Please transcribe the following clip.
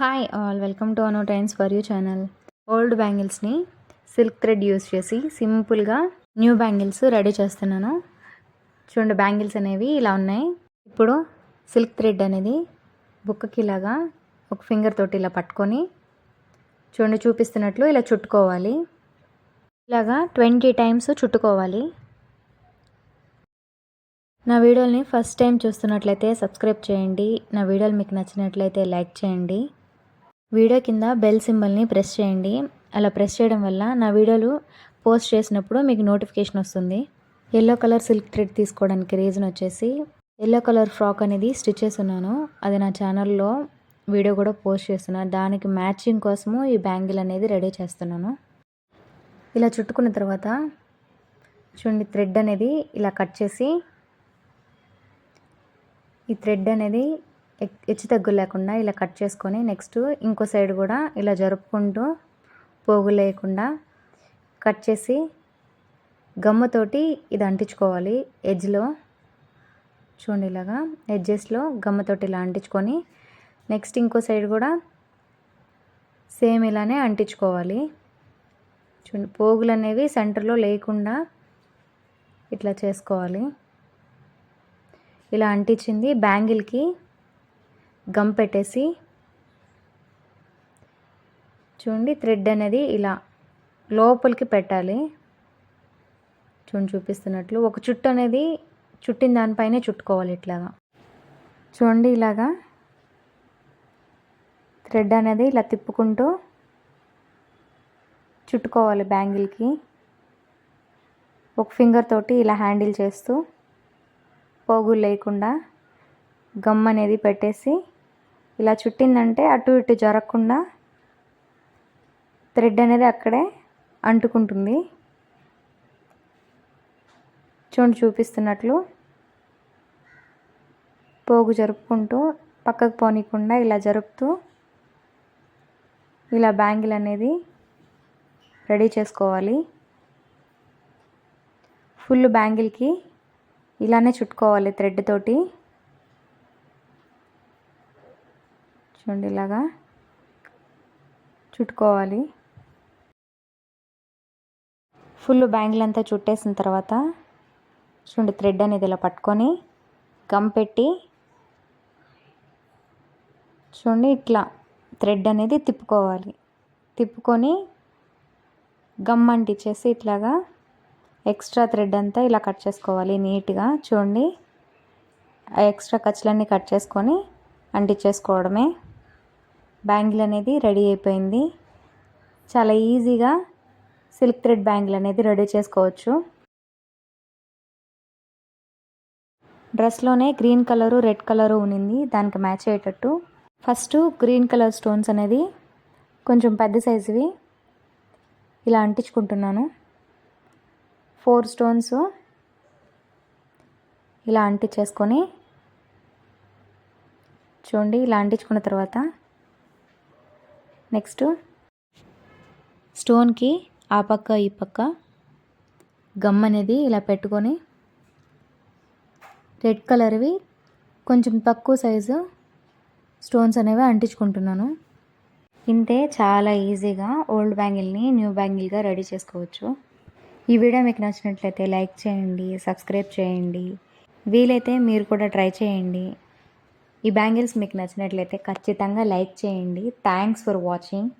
Hi all welcome to అనో times for you channel old బ్యాంగిల్స్ని silk thread use చేసి సింపుల్గా new bangles ready చేస్తున్నాను. చూడండి బ్యాంగిల్స్ అనేవి ఇలా ఉన్నాయి. ఇప్పుడు సిల్క్ థ్రెడ్ అనేది బుక్కకి ఇలాగా ఒక ఫింగర్ తోటి ఇలా పట్టుకొని చూడండి చూపిస్తున్నట్లు ఇలా చుట్టుకోవాలి. ఇలాగా ట్వంటీ టైమ్స్ చుట్టుకోవాలి. నా వీడియోని ఫస్ట్ టైం చూస్తున్నట్లయితే సబ్స్క్రైబ్ చేయండి. నా వీడియోలు మీకు నచ్చినట్లయితే లైక్ చేయండి. వీడియో కింద బెల్ సింబల్ని ప్రెస్ చేయండి. అలా ప్రెస్ చేయడం వల్ల నా వీడియోలు పోస్ట్ చేసినప్పుడు మీకు నోటిఫికేషన్ వస్తుంది. ఎల్లో కలర్ సిల్క్ థ్రెడ్ తీసుకోవడానికి రీజన్ వచ్చేసి ఎల్లో కలర్ ఫ్రాక్ అనేది స్టిచ్ చేస్తున్నాను అది నా ఛానల్లో వీడియో కూడా పోస్ట్ చేస్తున్నాను దానికి మ్యాచింగ్ కోసము ఈ బ్యాంగిల్ అనేది రెడీ చేస్తున్నాను. ఇలా చుట్టుకున్న తర్వాత చూడండి థ్రెడ్ అనేది ఇలా కట్ చేసి ఈ థ్రెడ్ అనేది హెచ్చు తగ్గు లేకుండా ఇలా కట్ చేసుకొని నెక్స్ట్ ఇంకో సైడ్ కూడా ఇలా జరుపుకుంటూ పోగు లేకుండా కట్ చేసి గమ్మతోటి ఇది అంటించుకోవాలి. ఎడ్జ్లో చూడండి ఇలాగా. ఎడ్జెస్లో గమ్మతోటి ఇలా అంటించుకొని నెక్స్ట్ ఇంకో సైడ్ కూడా సేమ్ ఇలానే అంటించుకోవాలి. చూడండి పోగులు అనేవి సెంటర్లో లేకుండా ఇట్లా చేసుకోవాలి. ఇలా అంటించింది బ్యాంగిల్కి గమ్ పెట్టేసి చూడండి థ్రెడ్ అనేది ఇలా లోపలికి పెట్టాలి. చూడండి చూపిస్తున్నట్లు. ఒక చుట్టు అనేది చుట్టిన దానిపైనే చుట్టుకోవాలి ఇట్లాగా. చూడండి ఇలాగా థ్రెడ్ అనేది ఇలా తిప్పుకుంటూ చుట్టుకోవాలి బ్యాంగిల్కి. ఒక ఫింగర్ తోటి ఇలా హ్యాండిల్ చేస్తూ పోగులు లేకుండా గమ్ అనేది పెట్టేసి ఇలా చుట్టిందంటే అటు ఇటు జరగకుండా థ్రెడ్ అనేది అక్కడే అంటుకుంటుంది. చూడండి చూపిస్తున్నట్లు పోగు జరుపుకుంటూ పక్కకు పోనీకుండా ఇలా జరుపుతూ ఇలా బ్యాంగిల్ అనేది రెడీ చేసుకోవాలి. ఫుల్ బ్యాంగిల్కి ఇలానే చుట్టుకోవాలి థ్రెడ్ తోటి. చూడండి ఇలాగా చుట్టుకోవాలి. ఫుల్ బ్యాంగిల్ అంతా చుట్టేసిన తర్వాత చూడండి థ్రెడ్ అనేది ఇలా పట్టుకొని గమ్ పెట్టి చూడండి ఇట్లా థ్రెడ్ అనేది తిప్పుకోవాలి. తిప్పుకొని గమ్ అంటించేసి ఇట్లాగా ఎక్స్ట్రా థ్రెడ్ అంతా ఇలా కట్ చేసుకోవాలి నీట్గా. చూడండి ఆ ఎక్స్ట్రా ఖర్చులన్నీ కట్ చేసుకొని అంటించేసుకోవడమే బ్యాంగిల్ అనేది రెడీ అయిపోయింది. చాలా ఈజీగా సిల్క్ థ్రెడ్ బ్యాంగిల్ అనేది రెడీ చేసుకోవచ్చు. డ్రెస్లోనే గ్రీన్ కలరు రెడ్ కలరు ఉన్నింది. దానికి మ్యాచ్ అయ్యేటట్టు. ఫస్ట్ గ్రీన్ కలర్ స్టోన్స్ అనేది కొంచెం పెద్ద సైజువి ఇలా అంటించుకుంటున్నాను. ఫోర్ స్టోన్స్ ఇలా అంటించేసుకొని చూడండి ఇలా అంటించుకున్న తర్వాత నెక్స్ట్. స్టోన్కి ఆ పక్క ఈ పక్క. గమ్ అనేది ఇలా పెట్టుకొని రెడ్ కలర్వి కొంచెం తక్కువ సైజు స్టోన్స్ అనేవి అంటించుకుంటున్నాను. ఇంతే చాలా ఈజీగా ఓల్డ్ బ్యాంగిల్ని న్యూ బ్యాంగిల్గా రెడీ చేసుకోవచ్చు. ఈ వీడియో మీకు నచ్చినట్లయితే లైక్ చేయండి సబ్స్క్రైబ్ చేయండి. వీలైతే మీరు కూడా ట్రై చేయండి. ఈ బ్యాంగిల్స్ మీకు నచ్చినట్లయితే ఖచ్చితంగా లైక్ చేయండి. Thanks for watching